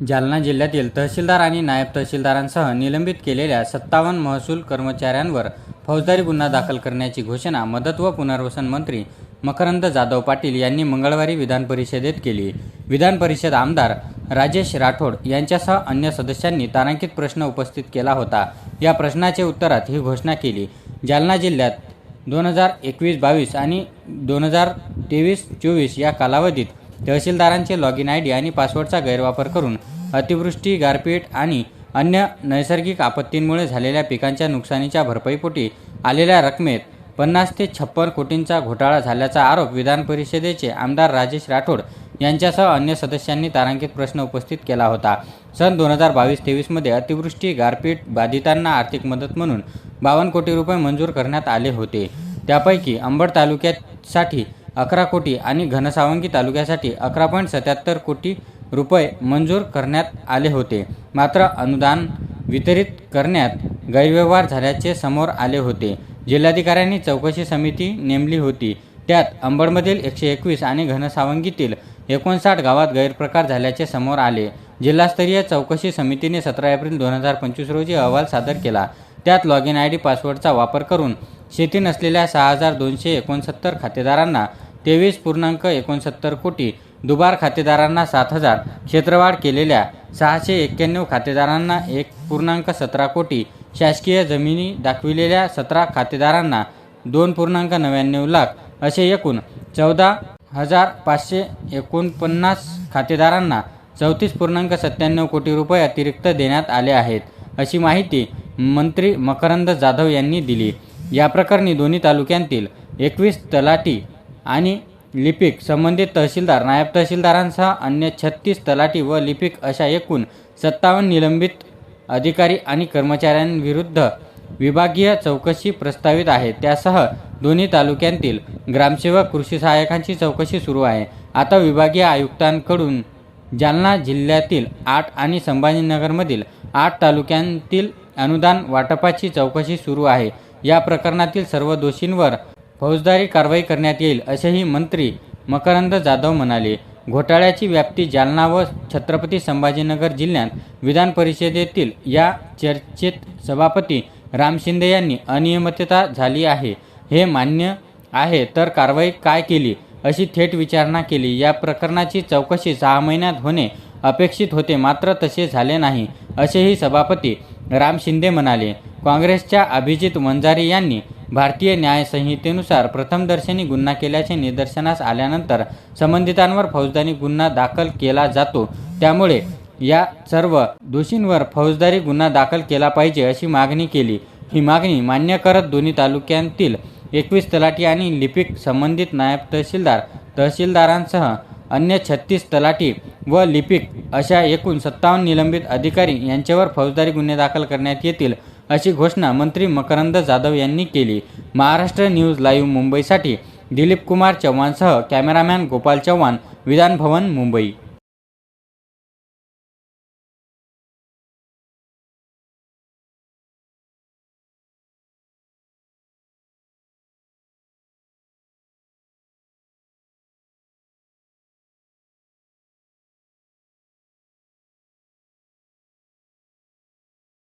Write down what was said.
जालना जिल्ह्यातील तहसीलदार आणि नायब तहसीलदारांसह निलंबित केलेल्या सत्तावन्न महसूल कर्मचाऱ्यांवर फौजदारी गुन्हा दाखल करण्याची घोषणा मदत व पुनर्वसन मंत्री मकरंद जाधव पाटील यांनी मंगळवारी विधान परिषदेत केली. विधान परिषद आमदार राजेश राठोड यांच्यासह अन्य सदस्यांनी तारांकित प्रश्न उपस्थित केला होता. या प्रश्नाचे उत्तरात ही घोषणा केली. जालना जिल्ह्यात दोन हजार एकवीस बावीस आणि दोन हजार तेवीस चोवीस या कालावधीत तहसीलदारांचे लॉग इन आय डी आणि पासवर्डचा गैरवापर करून अतिवृष्टी गारपीट आणि अन्य नैसर्गिक आपत्तींमुळे झालेल्या पिकांच्या नुकसानीच्या भरपाईपोटी आलेल्या रकमेत पन्नास ते छप्पन कोटींचा घोटाळा झाल्याचा आरोप विधान परिषदेचे आमदार राजेश राठोड यांच्यासह अन्य सदस्यांनी तारांकित प्रश्न उपस्थित केला होता. सन दोन हजार बावीस तेवीसमध्ये अतिवृष्टी गारपीट बाधितांना आर्थिक मदत म्हणून बावन्न कोटी रुपये मंजूर करण्यात आले होते. त्यापैकी अंबड तालुक्यासाठी अकरा कोटी आणि घनसावंगी तालुक्यासाठी अकरा पॉईंट सत्याहत्तर कोटी रुपये मंजूर करण्यात आले होते. मात्र अनुदान वितरित करण्यात गैरव्यवहार झाल्याचे समोर आले होते. जिल्हाधिकाऱ्यांनी चौकशी समिती नेमली होती. त्यात अंबडमधील एकशे एकवीस आणि घनसावंगीतील एकोणसाठ गावात गैरप्रकार झाल्याचे समोर आले. जिल्हास्तरीय चौकशी समितीने सतरा एप्रिल दोन हजार पंचवीस रोजी अहवाल सादर केला. त्यात लॉग इन आय डी पासवर्डचा वापर करून शेती नसलेल्या सहा हजार दोनशे एकोणसत्तर खातेदारांना तेवीस पूर्णांक एकोणसत्तर कोटी दुबार खातेदारांना सात हजार क्षेत्रवाढ केलेल्या सहाशे एक्क्याण्णव खातेदारांना एक पूर्णांक सतरा कोटी शासकीय जमिनी दाखविलेल्या सतरा खातेदारांना दोन पूर्णांक नव्याण्णव लाख असे एकूण चौदा हजार पाचशे एकोणपन्नास खातेदारांना चौतीस पूर्णांक सत्त्याण्णव कोटी रुपये अतिरिक्त देण्यात आले आहेत अशी माहिती मंत्री मकरंद जाधव यांनी दिली. या प्रकरणी दोन्ही तालुक्यांतील एकवीस तलाटी आणि लिपिक संबंधित तहसीलदार नायब तहसीलदारांसह अन्य छत्तीस तलाटी व लिपिक अशा एकूण सत्तावन्न निलंबित अधिकारी आणि कर्मचाऱ्यांविरुद्ध विभागीय चौकशी प्रस्तावित आहे. त्यासह दोन्ही तालुक्यांतील ग्रामसेवक कृषी सहाय्यकांची चौकशी सुरू आहे. आता विभागीय आयुक्तांकडून जालना जिल्ह्यातील आठ आणि संभाजीनगरमधील आठ तालुक्यांतील अनुदान वाटपाची चौकशी सुरू आहे. या प्रकरणातील सर्व दोषींवर फौजदारी कारवाई करण्यात येईल असेही मंत्री मकरंद जाधव म्हणाले. घोटाळ्याची व्याप्ती जालना व छत्रपती संभाजीनगर जिल्ह्यात विधान परिषदेतील या चर्चेत सभापती राम शिंदे यांनी अनियमितता झाली आहे. हे मान्य आहे तर कारवाई काय केली अशी थेट विचारणा केली. या प्रकरणाची चौकशी सहा महिन्यात होणे अपेक्षित होते मात्र तसे झाले नाही असेही सभापती राम शिंदे म्हणाले. काँग्रेसच्या अभिजित वंजारी यांनी भारतीय न्यायसंहितेनुसार प्रथमदर्शनी गुन्हा केल्याचे निदर्शनास आल्यानंतर संबंधितांवर फौजदारी गुन्हा दाखल केला जातो. त्यामुळे या सर्व दोषींवर फौजदारी गुन्हा दाखल केला पाहिजे अशी मागणी केली. ही मागणी मान्य करत दोन्ही तालुक्यांतील एकवीस तलाठी आणि लिपिक संबंधित नायब तहसीलदार तहसीलदारांसह अन्य छत्तीस तलाठी व लिपिक अशा एकूण सत्तावन्न निलंबित अधिकारी यांच्यावर फौजदारी गुन्हे दाखल करण्यात येतील. अशी घोषणा मंत्री मकरंद जाधव यांनी केली. महाराष्ट्र न्यूज लाईव्ह मुंबईसाठी दिलीप कुमार चव्हाणसह कॅमेरामॅन गोपाल चव्हाण विधान भवन मुंबई.